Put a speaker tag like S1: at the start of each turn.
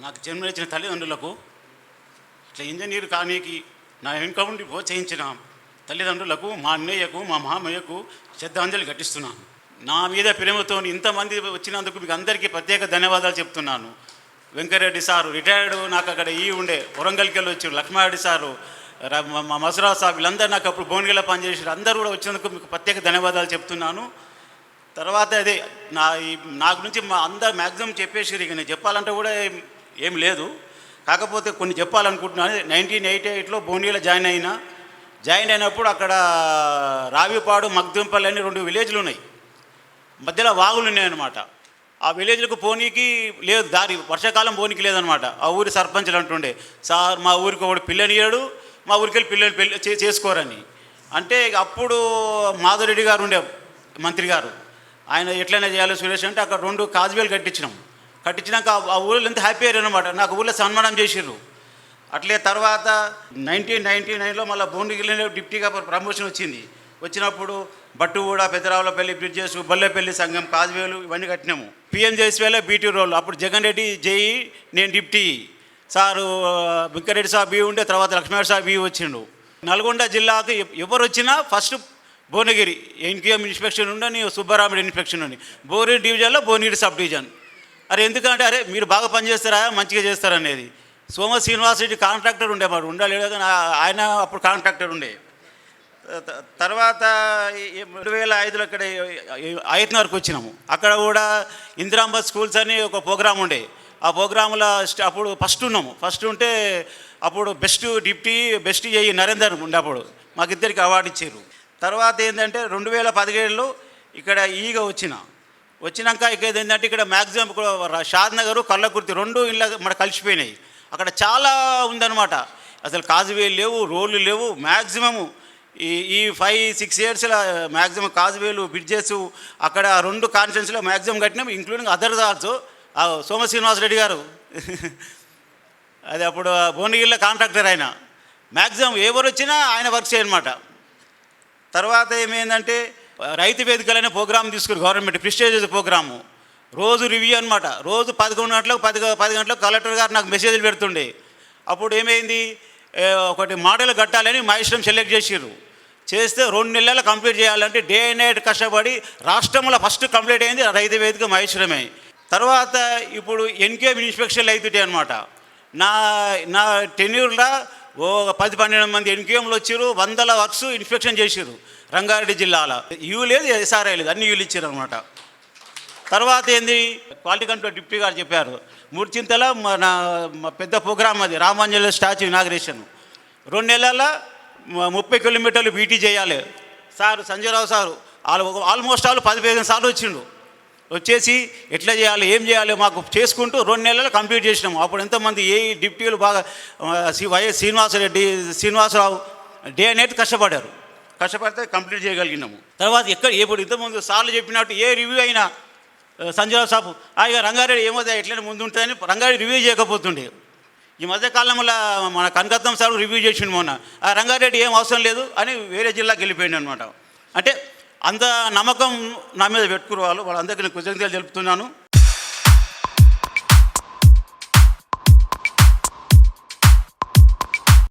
S1: నాకు జన్మనిచ్చిన తల్లిదండ్రులకు ఇట్లా ఇంజనీర్ కానీకి నా వెనుక ఉండి ప్రోత్సహించిన తల్లిదండ్రులకు మా అన్నయ్యకు మా మామయ్యకు శ్రద్ధాంజలి ఘటిస్తున్నాను. నా మీద ప్రేమతో ఇంతమంది వచ్చినందుకు మీకు అందరికీ ప్రత్యేక ధన్యవాదాలు చెప్తున్నాను. వెంకరెడ్డి సారు రిటైర్డ్ నాకు అక్కడ ఈ ఉండే వరంగల్కి వెళ్ళి వచ్చారు. లక్ష్మారెడ్డి సారు మా- మా మసరా సాబ్ వీళ్ళందరూ నాకు అప్పుడు భువనగిరిలో పనిచేసారు అందరూ కూడా వచ్చినందుకు మీకు ప్రత్యేక ధన్యవాదాలు చెప్తున్నాను. తర్వాత అదే నా ఈ నా గురించి మా అందరు మ్యాక్సిమం చెప్పేసారు ఇక నేను చెప్పాలంటే కూడా ఏం లేదు. కాకపోతే కొన్ని చెప్పాలనుకుంటున్నాను. నైన్టీన్ ఎయిటీ ఎయిట్లో బోనీలో జాయిన్ అయినా జాయిన్ అయినప్పుడు అక్కడ రావిపాడు మగ్దుంపల్లి అని రెండు విలేజ్లు ఉన్నాయి. మధ్యలో వాగులు ఉన్నాయన్నమాట. ఆ విలేజ్లకు పోనీకి లేదు దారి వర్షాకాలం పోనీకి లేదనమాట ఆ ఊరి సర్పంచులు అంటుండే సార్ మా ఊరికి ఒకడు పిల్లనియాడు మా ఊరికి వెళ్ళి పిల్లని పెళ్ళి చే- చేసుకోరని. అంటే అప్పుడు మాధురెడ్డి గారు ఉండే మంత్రి గారు. ఆయన ఎట్లయినా చేయాలి సురేష్ అంటే అక్కడ రెండు కాజువేలు కట్టించినాం. కట్టించినాక ఆ- ఊళ్ళో ఎంత హ్యాపీ అయ్యారు అనమాట నాకు ఊళ్ళో సన్మానం చేసిర్రు. అట్లే తర్వాత నైన్టీన్ నైన్టీ నైన్లో మళ్ళీ భువనగిరిలో డిప్టీగా ప్రమోషన్ వచ్చింది. వచ్చినప్పుడు బట్టుగూడ పెద్దరావులపల్లి బ్రిడ్జెస్ బొల్లెపల్లి సంఘం కాజ్వేలు ఇవన్నీ కట్టినాము. పిఎం జేసీవేలో బీటీ రోల్. అప్పుడు జగన్ రెడ్డి జేఈ నేను డిప్టీ. సారు వెంకరెడ్డి సాబ్ బీ ఉండే తర్వాత లక్ష్మణ్ సాబ్ బీ వచ్చిండు. నల్గొండ జిల్లాకు ఎవరు వచ్చినా ఫస్ట్ భువనగిరి ఎన్కేఎం ఇన్స్పెక్షన్ ఉండని సుబ్బరాముడి ఇన్స్పెక్షన్ ఉండి భువనగిరి డివిజన్లో భువనగిరి సబ్ డివిజన్. అరే ఎందుకంటే అరే మీరు బాగా పనిచేస్తారా మంచిగా చేస్తారనేది సోమ శ్రీనివాస్ రెడ్డి కాంట్రాక్టర్ ఉండే ఉండలేడు ఉండలేదు కానీ ఆయన అప్పుడు కాంట్రాక్టర్ ఉండే. తర్వాత రెండు వేల ఐదులో ఇక్కడ వరకు వచ్చినాము. అక్కడ కూడా ఇందిరాంబ స్కూల్స్ అని ఒక ప్రోగ్రాం ఉండే. ఆ ప్రోగ్రాంలో అప్పుడు ఫస్ట్ ఉన్నాము. ఫస్ట్ ఉంటే అప్పుడు బెస్ట్ డిప్టీ బెస్ట్ చేయి నరేందర్ ఉండే అప్పుడు. మాకిద్దరికి అవార్డు ఇచ్చారు. తర్వాత ఏంటంటే రెండు వేల పదిహేడులో ఇక్కడ ఈగ వచ్చిన. వచ్చినాక ఇక ఏంటంటే ఇక్కడ మ్యాక్సిమం షాద్ నగర్ కళ్ళకుర్తి రెండు ఇళ్ళ మన కలిసిపోయినాయి. అక్కడ చాలా ఉందన్నమాట. అసలు కాజువే లేవు రోడ్లు లేవు మ్యాక్సిమము ఈ ఈ ఫైవ్ సిక్స్ ఇయర్స్లో మ్యాక్సిమం కాజువేలు బ్రిడ్జెస్ అక్కడ రెండు కాన్స్టిట్యున్సీలో మ్యాక్సిమం కట్టినాం including other also Soma Srinivas Reddy గారు. అది అప్పుడు భువనగిరిలో కాంట్రాక్టర్ ఆయన. మ్యాక్సిమం ఎవరు వచ్చినా ఆయన వర్క్ చేయనమాట. తర్వాత ఏమైందంటే రైతు వేదికలనే ప్రోగ్రామ్ తీసుకుని గవర్నమెంట్ ప్రిస్టేజ్ ప్రోగ్రాము. రోజు రివ్యూ అనమాట రోజు పదకొండు గంటలకు పది పది గంటలకు కలెక్టర్ గారు నాకు మెసేజ్లు పెడుతుండే. అప్పుడు ఏమైంది? ఒకటి మోడల్ కట్టాలని మా ఇష్టం సెలెక్ట్ చేసిర్రు. చేస్తే రెండు నెలలు కంప్లీట్ చేయాలంటే డే అండ్ నైట్ కష్టపడి రాష్ట్రంలో ఫస్ట్ కంప్లీట్ అయింది రైతు వేదిక మహేశ్వరమే తర్వాత ఇప్పుడు ఎన్కే ఇన్స్పెక్షన్లు అవుతుంటాయి అనమాట నా నా టెన్యూర్లో ఓ పది పన్నెండు మంది ఎన్కేఎంలు వచ్చారు వందల వర్క్స్ ఇన్స్పెక్షన్ చేసారు రంగారెడ్డి జిల్లాలో. యూ లేదు ఎస్ఆర్ఐ లేదు అన్ని యూలు ఇచ్చారు అనమాట తర్వాత ఏంది? క్వాలిటీ కంట్రోల్ డిప్యూటీ గారు చెప్పారు మూర్చింతల మన పెద్ద ప్రోగ్రామ్ అది రామాంజలి స్టాచ్యూ ఇనాగ్రేషన్. రెండు నెలల ముప్పై కిలోమీటర్లు బీటీ చేయాలి. సార్ సంజయరావు సారు వాళ్ళు ఆల్మోస్ట్ ఆల్ పది పదిహేను సార్లు వచ్చిండు. వచ్చేసి ఎట్లా చేయాలి ఏం చేయాలి మాకు చేసుకుంటూ రెండు నెలలు కంప్లీట్ చేసినాము. అప్పుడు ఎంతమంది ఏ డిప్యూటీలు బాగా Shri YS Srinivasareddy Srinivasarao day night కష్టపడారు కష్టపడితే కంప్లీట్ చేయగలిగినాము. తర్వాత ఎక్కడ ఇప్పుడు ఇంతకుముందు సార్లు చెప్పినట్టు ఏ రివ్యూ అయినా సంజయ్ సాపు సాబు ఇక రంగారెడ్డి ఏమో ఎట్లయినా ముందు ఉంటుందని రంగారెడ్డి రివ్యూ చేయకపోతుండే. ఈ మధ్యకాలంలో మన కనకత్తం సార్ రివ్యూ చేసిండు మొన్న. ఆ రంగారెడ్డి ఏం అవసరం లేదు అని వేరే జిల్లాకి వెళ్ళిపోయింది అనమాట అంటే అంత నమ్మకం నా మీద పెట్టుకునే వాళ్ళు వాళ్ళందరికీ నేను కృతజ్ఞతలు తెలుపుతున్నాను.